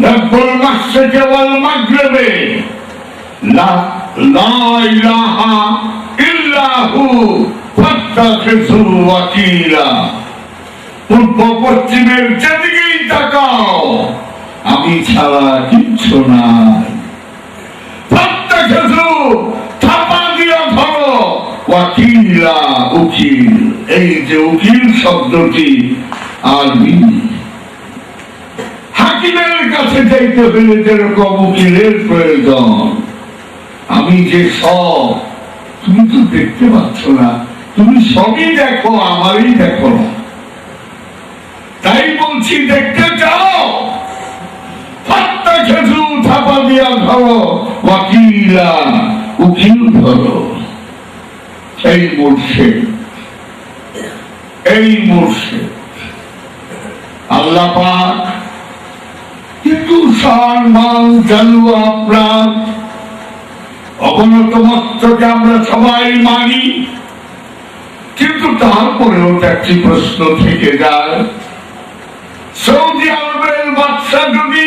ওয়াল মাগরিবি। লা লা ইলাহা ইল্লা হু ফাত্তাখিযু ওয়াকিলা। পূর্ব পশ্চিমের যেদিকেই তাকাও, আমি ছাড়া কিচ্ছু নাই। ফাত্তাখিযু, থাপা দিয়া ধরো, ওয়াকিলা, উকিল। এই যে উকিল শব্দটি আরবি। কাছে যাইতে হলে যেরকম উকিলের প্রয়োজন। আমি যে সব, তুমি তো দেখতে পাচ্ছ না, তুমি সবই দেখো, আমারই দেখো না। তাই বলছি, দেখতে চাও? ফাত্তা খেজু থাপা দিয়া ধরো, ওয়াকিলা, উকিল ধরো। এই মুর্শিদ এই মুর্শিদ আল্লাহ পাক কিন্তু তারপরেও একটি প্রশ্ন থেকে যায়। সৌদি আরবের বাদশা যদি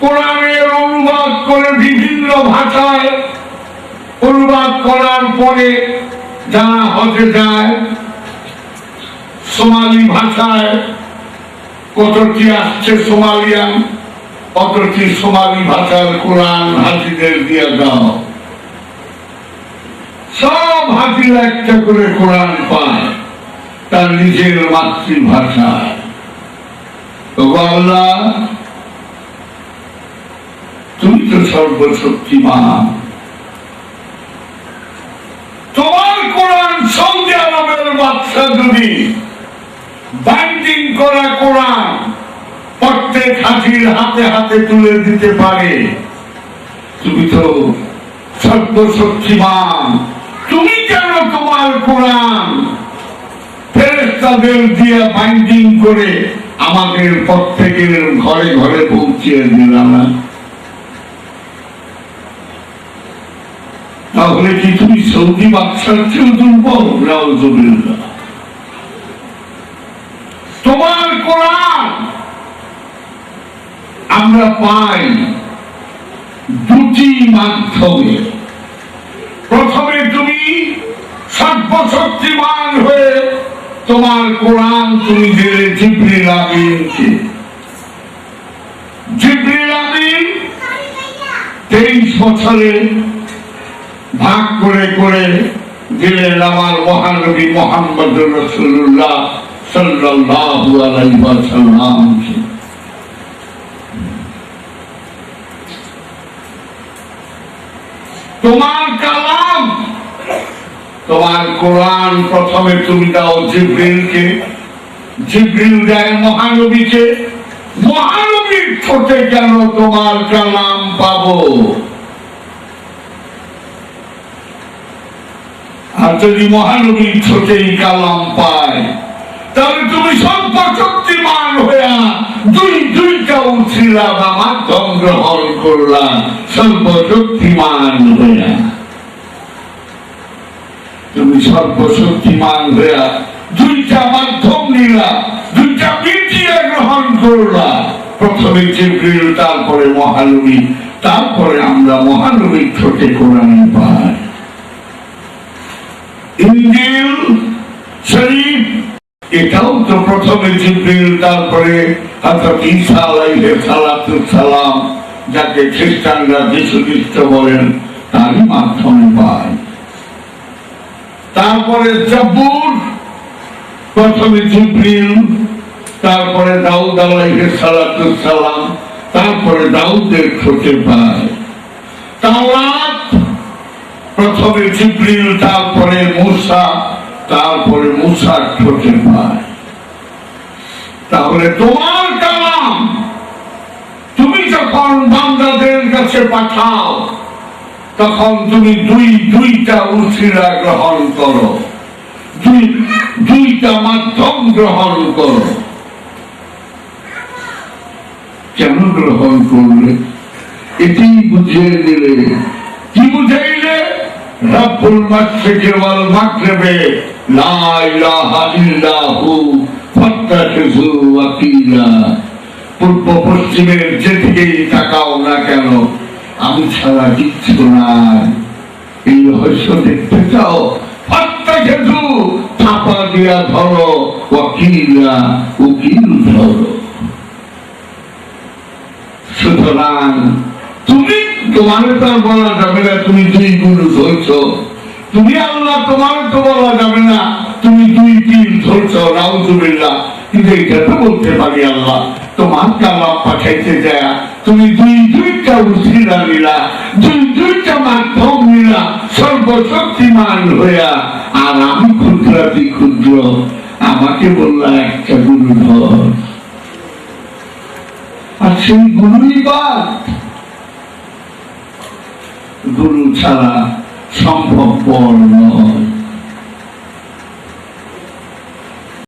কোরআনের অনুবাদ করে বিভিন্ন ভাষায় অনুবাদ করার পরে যারা হতে যায়, সোমালি ভাষায় কতটি আসছে সোমালিয়ান কতটি সোমালি ভাষার কোরআন হাজিদের দিয়ে দাও? সব একটা করে কোরআন পায়, তার নিজের মাতৃভাষায় ওগো আল্লাহ, তুমি তো সর্বশক্তিমান তোমার কোরআন সৌদি আরবের বাদশা যদি বাইন্ডিং করা কোরআন প্রত্যেক হাতে হাতে তুলে দিতে পারে। তুমি তো সর্বশক্তিমান। তুমি কেন তোমার কোরআন ফেরেস্তাদের দিয়ে বাইন্ডিং করে আমাদের প্রত্যেকের ঘরে ঘরে পৌঁছিয়ে দিলাম না? তাহলে কি তুমি সৌদি বাদশার চেয়েও দুর্বল? রাউজুবিল্লাহ তোমার কোরআন আমরা পাই দুটি মাধ্যমে। প্রথমে তুমি সর্বশক্তিমান হয়ে তোমার কোরআন তুমি দিলে জিব্রিল আমিনকে। তেইশ বছরে ভাগ করে করে দিলেন আমার মহানবী মোহাম্মদ রসুল্লাহ সাল্লাল্লাহু আলাইহি ওয়াসাল্লামকে তোমার কালাম তোমার কোরআন প্রথমে তুমি দাও জিব্রিলকে। জিব্রিল দেয় মহানবীকে। মহানবীর ঠোঁটে কেন তোমার কালাম পাবো? আর যদি মহানবীর ঠোঁটেই কালাম পায়, তাহলে তুমি সর্বশক্তিমান হইয়া দুই দুইটা উঠিলা বা মাধ্যম গ্রহণ করলাম সর্বশক্তিমান হইয়া। তুমি সর্বশক্তিমান দুইটা মাধ্যম নিলা, দুইটা মিডিয়া গ্রহণ করলা। প্রথমে জিব্রিল, তারপরে মহানবী, তারপরে আমরা মহানবীর ঠোঁটে কোরআন পাই। ইঞ্জিল শরীফ, এটাও তো প্রথমে জিব্রিল, তারপরে ঈসা সালাতু সালাম, যাকে খ্রিস্টানরা যীশু খ্রিস্ট বলেন, তারই মাধ্যমে পায় তারপরে জব্বুর, প্রথমে জিব্রিল, তারপরে দাউদ আলাইহিস সালাতু সালাম, তারপরে দাউদের ঠোঁটে পায়। তাওরাত, প্রথমে জিব্রিল, তারপরে মূসা, তারপরে মূসার ঠোঁটে পায়। তাহলে তোমার কালাম, তুমি যখন বান্দাদের কাছে পাঠাও তখন তুমি দুই, দুইটা উচিরা গ্রহণ করো। দুই, দুইটা মাধ্যম গ্রহণ করো। কেন গ্রহণ করলে? এটি বুঝিয়ে দিলে কি বুঝাইলে? রব্বুল মাশরিকি ওয়াল মাগরিবি, লা পূর্ব পশ্চিমের যেদিকেই তাকাও না কেন আমি ছাড়া কিচ্ছু নাই। এই রহস্য দেখতে চাও? চাপা দিয়া ধরো উকিল ধরো। সুতরাং তুমি তোমার তো বলা যাবে না তুমি দুই তুমি আল্লাহ, তোমার তো বলা যাবে না তুমি দুই তিন ধরছ রাউজুবিল্লাহ কিন্তু এটা তো বলতে পারি আল্লাহ, তোমার কালাম পাঠাইতে যায়। তুমি দুই দুইটা উঠিলা নিলা, দুই দুইটা মাধ্যম নিলা, সর্বশক্তিমান হইয়া। আর আমি ক্ষুদ্রাতি ক্ষুদ্র, আমাকে বললা একটা গুরু ধর। আর সেই গুরুই বা গুরু ছাড়া সম্ভবপর নয়।